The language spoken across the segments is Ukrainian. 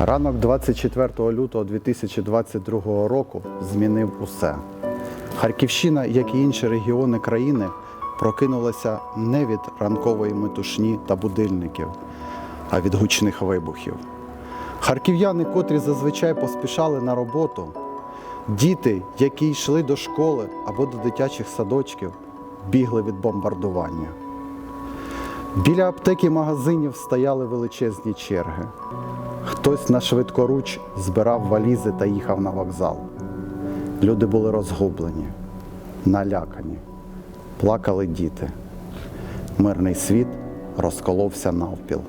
Ранок 24 лютого 2022 року змінив усе. Харківщина, як і інші регіони країни, прокинулася не від ранкової метушні та будильників, а від гучних вибухів. Харків'яни, котрі зазвичай поспішали на роботу, діти, які йшли до школи або до дитячих садочків, бігли від бомбардування. Біля аптеки магазинів стояли величезні черги. Хтось на швидкоруч збирав валізи та їхав на вокзал. Люди були розгублені, налякані, плакали діти. Мирний світ розколовся навпіл.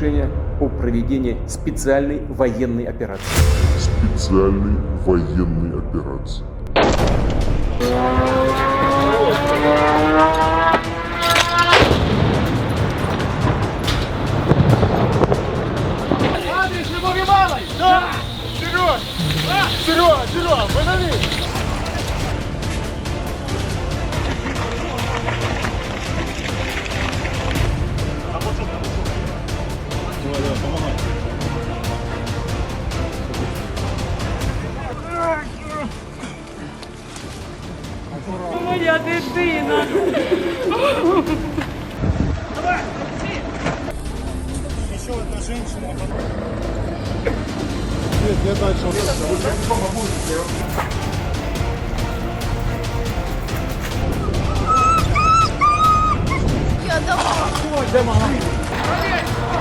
Решение о проведении специальной военной операции. специальной военной операции. Адрес Любови Малой! Да! Вперед! Вперед! Вперед! Подали! Моя дитина.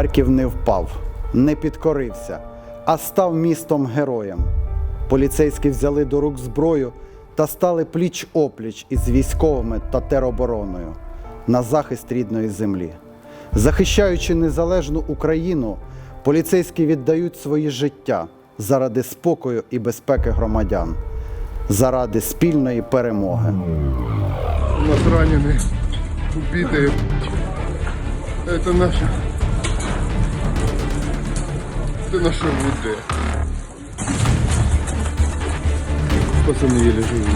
Харків не впав, не підкорився, а став містом героєм. Поліцейські взяли до рук зброю та стали пліч опліч із військовими та теробороною на захист рідної землі. Захищаючи незалежну Україну, поліцейські віддають свої життя заради спокою і безпеки громадян, заради спільної перемоги. У нас раненые, убитые. Это наша... Это наша ВД. Пацаны еле живут.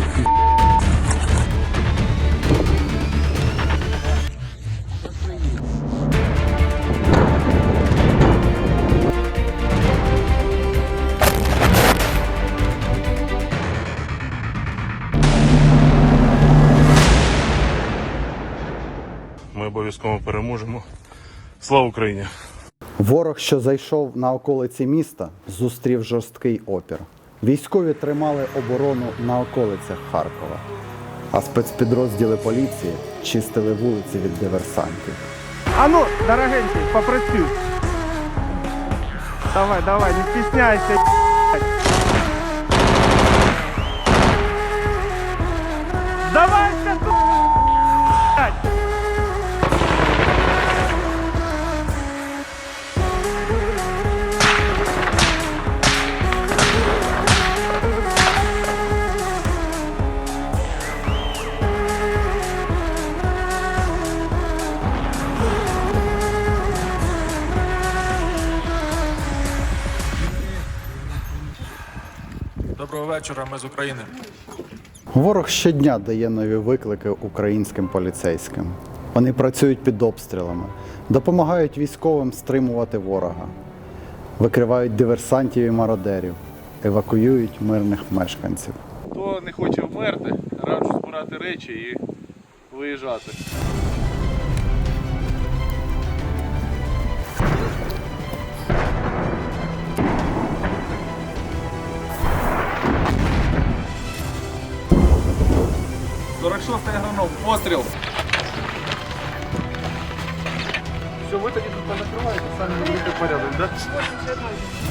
Ми обов'язково переможемо. Слава Україні! Ворог, що зайшов на околиці міста, зустрів жорсткий опір. Військові тримали оборону на околицях Харкова, а спецпідрозділи поліції чистили вулиці від диверсантів. Ану, ну, дорогенький, попрацюй. Давай, давай, не стесняйся. Доброго вечора, ми з України. Ворог щодня дає нові виклики українським поліцейським. Вони працюють під обстрілами, допомагають військовим стримувати ворога, викривають диверсантів і мародерів, евакуюють мирних мешканців. Хто не хоче вмерти, раджу збирати речі і виїжджати. Сорок шостий агроном, постріл. Все, ви тоді тут понакриваєте, самі наведете порядок, да?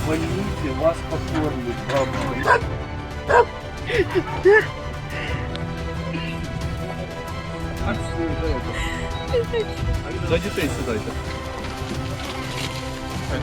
В больниці вас покормлять, бабушка. А що это? За дітей сідайте. А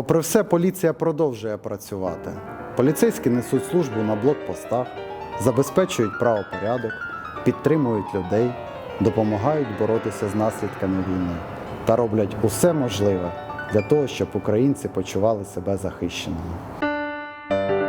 Попри все, поліція продовжує працювати. Поліцейські несуть службу на блокпостах, забезпечують правопорядок, підтримують людей, допомагають боротися з наслідками війни та роблять усе можливе для того, щоб українці почували себе захищеними.